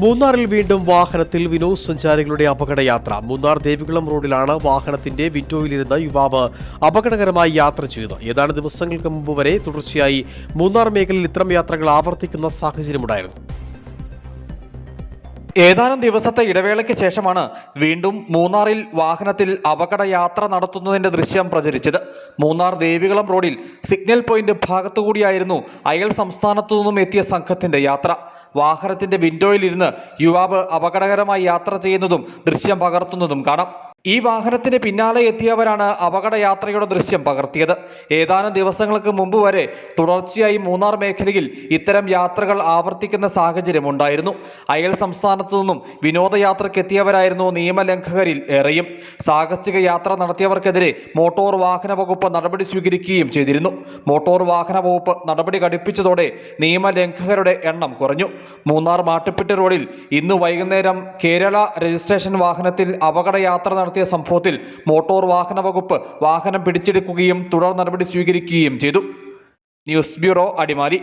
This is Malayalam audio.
മൂന്നാറിൽ വീണ്ടും വാഹനത്തിൽ വിനോദ സഞ്ചാരികളുടെ അപകടയാത്ര. മൂന്നാർ ദേവികുളം റോഡിലാണ് വാഹനത്തിന്റെ വിൻഡോയിലിരുന്ന യുവാവ് അപകടകരമായി യാത്ര ചെയ്തത് ഏതാനും ദിവസങ്ങൾക്ക് മുമ്പ് വരെ തുടർച്ചയായി മൂന്നാർ മേഖലയിൽ ഇത്തരം യാത്രകൾ ആവർത്തിക്കുന്ന സാഹചര്യമുണ്ടായിരുന്നു. ഏതാനും ദിവസത്തെ ഇടവേളയ്ക്ക് ശേഷമാണ് വീണ്ടും മൂന്നാറിൽ വാഹനത്തിൽ അപകട യാത്ര നടത്തുന്നതിന്റെ ദൃശ്യം പ്രചരിച്ചത്. മൂന്നാർ ദേവികുളം റോഡിൽ സിഗ്നൽ പോയിന്റ് ഭാഗത്തുകൂടിയായിരുന്നു അയൽ സംസ്ഥാനത്തു നിന്നും എത്തിയ സംഘത്തിന്റെ യാത്ര. വാഹനത്തിന്റെ വിൻഡോയിലിരുന്ന് യുവാവ് അപകടകരമായി യാത്ര ചെയ്യുന്നതും ദൃശ്യം പകർത്തുന്നതും കാണാം. ഈ വാഹനത്തിന് പിന്നാലെ എത്തിയവരാണ് അപകട യാത്രയുടെ ദൃശ്യം പകർത്തിയത്. ഏതാനും ദിവസങ്ങൾക്ക് മുമ്പ് വരെ തുടർച്ചയായി മൂന്നാർ മേഖലയിൽ ഇത്തരം യാത്രകൾ ആവർത്തിക്കുന്ന സാഹചര്യമുണ്ടായിരുന്നു അയൽ സംസ്ഥാനത്തു നിന്നും വിനോദയാത്രയ്ക്ക് എത്തിയവരായിരുന്നു നിയമലംഘകരിൽ ഏറെയും. സാഹസിക യാത്ര നടത്തിയവർക്കെതിരെ മോട്ടോർ വാഹന വകുപ്പ് നടപടി സ്വീകരിക്കുകയും ചെയ്തിരുന്നു. മോട്ടോർ വാഹന വകുപ്പ് നടപടി ഘടിപ്പിച്ചതോടെ നിയമലംഘകരുടെ എണ്ണം കുറഞ്ഞു. മൂന്നാർ മാട്ടുപ്പെട്ടി റോഡിൽ ഇന്ന് വൈകുന്നേരം കേരള രജിസ്ട്രേഷൻ വാഹനത്തിൽ അപകട യാത്ര നടത്തിയ സംഭവത്തിൽ മോട്ടോർ വാഹന വകുപ്പ് വാഹനം പിടിച്ചെടുക്കുകയും തുടർ നടപടി സ്വീകരിക്കുകയും ചെയ്തു. News bureau Adimali.